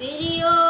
ビリオ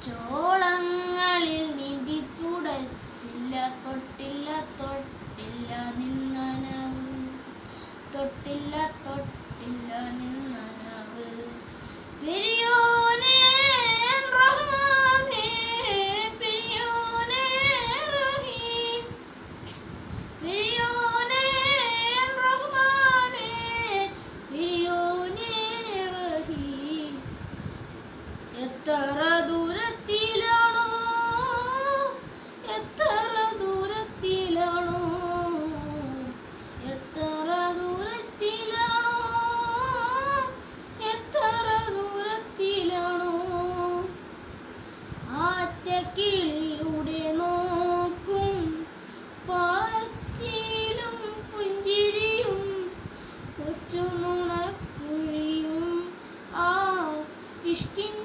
കൊച്ചോളങ്ങളിൽ നിധി തുടച്ചില്ല തൊട്ടില്ല തൊട്ടില്ല നിന്നനവ്. തൊട്ടില്ല തൊട്ടില്ല നിന്നനവ്. কিষ্কিন